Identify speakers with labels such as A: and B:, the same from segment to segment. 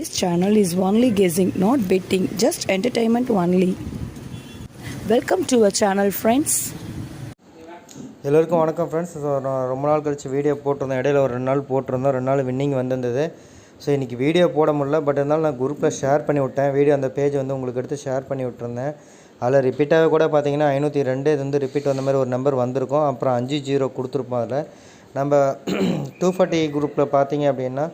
A: This channel is only guessing, not betting, just entertainment only. Welcome to our channel friends
B: எல்லோருக்கும் வணக்கம் friends so நான் ரொம்ப நாள் கழித்து வீடியோ போட்டிருந்தேன். இடையில ஒரு ரெண்டு நாள் போட்டிருந்தோம். ரெண்டு நாள் வின்னிங் வந்திருந்தது. ஸோ இன்றைக்கி வீடியோ போட முடியல. பட் இருந்தாலும் நான் குரூப்பில் ஷேர் பண்ணி விட்டேன். வீடியோ அந்த பேஜ் வந்து உங்களுக்கு எடுத்து ஷேர் பண்ணி விட்டுருந்தேன். அதில் ரிப்பீட்டாகவே கூட பார்த்தீங்கன்னா ஐநூற்றி ரெண்டு இது வந்து ரிப்பீட் வந்த மாதிரி ஒரு நம்பர் வந்திருக்கும். அப்புறம் அஞ்சு ஜீரோ கொடுத்துருப்போம் அதில். நம்ம டூ ஃபார்ட்டி குரூப்பில் பார்த்தீங்க அப்படின்னா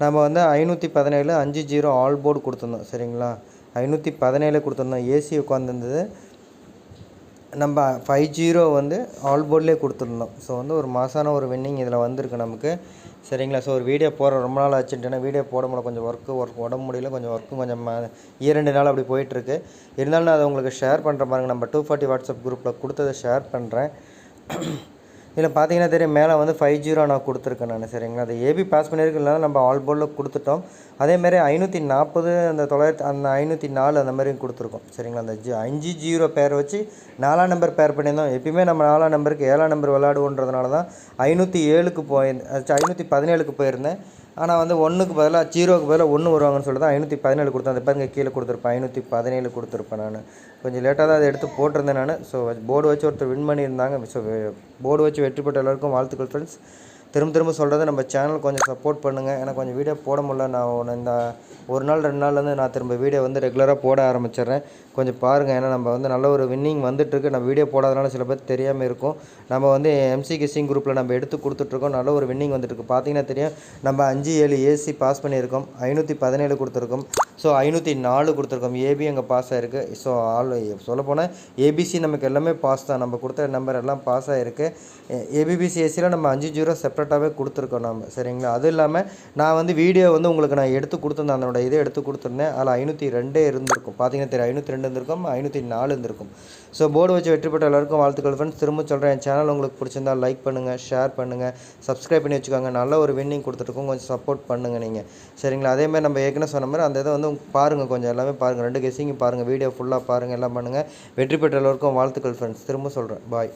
B: நம்ம வந்து ஐநூற்றி பதினேழு அஞ்சு ஜீரோ ஆல் போர்டு கொடுத்துருந்தோம் சரிங்களா? ஐநூற்றி பதினேழு கொடுத்துருந்தோம் ஏசி உட்காந்துருந்தது நம்ம ஃபைவ் ஜீரோ வந்து ஆல் போர்ட்லேயே கொடுத்துருந்தோம். ஸோ வந்து ஒரு மாசான ஒரு வின்னிங் இதில் வந்திருக்கு நமக்கு சரிங்களா? ஸோ ஒரு வீடியோ போகிற ரொம்ப நாள் ஆச்சுட்டுனா வீடியோ போட முடியல. கொஞ்சம் ஒர்க்கு ஒர்க் உடம்பு முடியல. கொஞ்சம் ஒர்க்கும் கொஞ்சம் இரண்டு நாள் அப்படி போயிட்டுருக்கு. இருந்தாலும் நான் அதை உங்களுக்கு ஷேர் பண்ணுற பாருங்கள் நம்ம டூ ஃபார்ட்டி வாட்ஸ்அப் குரூப்பில் கொடுத்ததை ஷேர் பண்ணுறேன் இதில் பார்த்தீங்கன்னா தெரியும் மேலே வந்து ஃபைவ் ஜீரோ நான் கொடுத்துருக்கேன் நான் சரிங்களா? அது ஏபி பாஸ் பண்ணியிருக்கனால நம்ம ஆல் போர்டில் கொடுத்துட்டோம். அதேமாதிரி ஐநூற்றி நாற்பது அந்த தொள்ளாயிரத்தி அந்த ஐநூற்றி நாலு அந்த மாதிரியும் கொடுத்துருக்கோம் சரிங்களா? அந்த ஜி அஞ்சு ஜீரோ பேர் வச்சு நாலாம் நம்பர் பேர் பண்ணியிருந்தோம். எப்பயுமே நம்ம நாலாம் நம்பருக்கு ஏழாம் நம்பர் விளாடுவோன்றதுனால தான் ஐநூற்றி ஏழுக்கு போயிருந்தேன் ஐநூற்றி பதினேழுக்கு போயிருந்தேன். ஆனால் வந்து ஒன்றுக்கு பதிலாக ஜீரோவுக்கு பதிலாக ஒன்று வருவாங்கன்னு சொல்லி தான் ஐநூற்றி பதினேழு கொடுத்தேன். அந்த பாருங்க கீழே கொடுத்துருப்பேன். ஐநூற்றி பதினேழு கொடுத்துருப்பேன் நான். கொஞ்சம் லேட்டாக தான் அதை எடுத்து போட்டிருந்தேன் நான். ஸோ போர்டு வச்சு ஒருத்தர் வின் பண்ணியிருந்தாங்க. ஸோ போர்டு வச்சு வெற்றி பெற்ற எல்லாருக்கும் வாழ்த்துக்கள் ஃப்ரெண்ட்ஸ் திரும்ப திரும்ப சொல்கிறது நம்ம சேனல் கொஞ்சம் சப்போர்ட் பண்ணுங்கள் ஏன்னா கொஞ்சம் வீடியோ போட முடியல. நான் ஒன்று இந்த ஒரு நாள் ரெண்டு நாள்லேருந்து நான் திரும்ப வீடியோ வந்து ரெகுலராக போட ஆரம்பிச்சிடுறேன். கொஞ்சம் பாருங்கள் ஏன்னா நம்ம வந்து நல்ல ஒரு வின்னிங் வந்துட்டுருக்கு நம்ம வீடியோ போடாதனால சில பேர் தெரியாமல் இருக்கும். நம்ம வந்து எம்சி கிஸ்ஸிங் குரூப்பில் நம்ம எடுத்து கொடுத்துட்ருக்கோம் நல்ல ஒரு வின்னிங் வந்துட்டுருக்கு பார்த்தீங்கன்னா தெரியும். நம்ம அஞ்சு ஏழு ஏசி பாஸ் பண்ணியிருக்கோம். ஐநூற்றி பதினேழு கொடுத்துருக்கோம். ஸோ ஐநூற்றி நாலு கொடுத்துருக்கோம். ஏபி அங்கே பாஸ் ஆகிருக்கு ஸோ ஆல் சொல்லப்போனால் ஏபிசி நமக்கு எல்லாமே பாஸ் தான். நம்ம கொடுத்த நம்பர் எல்லாம் பாஸ் ஆகிருக்கு ஏபிபிசி ஏசியில் நம்ம அஞ்சு ஜீரோ செப்பரேட்டாகவே கொடுத்துருக்கோம் நம்ம சரிங்களா? அது இல்லாமல் நான் வந்து வீடியோ வந்து உங்களுக்கு நான் எடுத்து கொடுத்துருந்தேன். அதனோட இதை எடுத்து கொடுத்துருந்தேன். அதில் ஐநூற்றி ரெண்டே இருந்திருக்கும். பார்த்தீங்கன்னா தெரியும் ஐநூற்றி ரெண்டு இருந்திருக்கும் ஐநூற்றி நாலு இருந்திருக்கும். ஸோ போர்டு வச்சு வெற்றி பெற்ற எல்லாருக்கும் வாழ்த்துக்கள் ஃப்ரெண்ட்ஸ் திரும்ப சொல்கிறேன் என் சேனல் உங்களுக்கு பிடிச்சிருந்தா லைக் பண்ணுங்கள் ஷேர் பண்ணுங்கள் சப்ஸ்கிரைப் பண்ணி வச்சுக்கோங்க. நல்ல ஒரு வின்னிங் கொடுத்துருக்கோம் கொஞ்சம் சப்போர்ட் பண்ணுங்கள் நீங்கள் சரிங்களா? அதேமாதிரி நம்ம ஏற்கனவே சொன்ன மாதிரி அந்த இதை வந்து பாருங்கள் கொஞ்சம். எல்லாமே பாருங்கள் ரெண்டு கெஸிங்கும் பாருங்கள் வீடியோ ஃபுல்லாக பாருங்கள் எல்லாம் பண்ணுங்கள் வெற்றி பெற்ற எல்லோருக்கும் வாழ்த்துக்கள் ஃப்ரெண்ட்ஸ் திரும்ப சொல்கிறேன் பாய்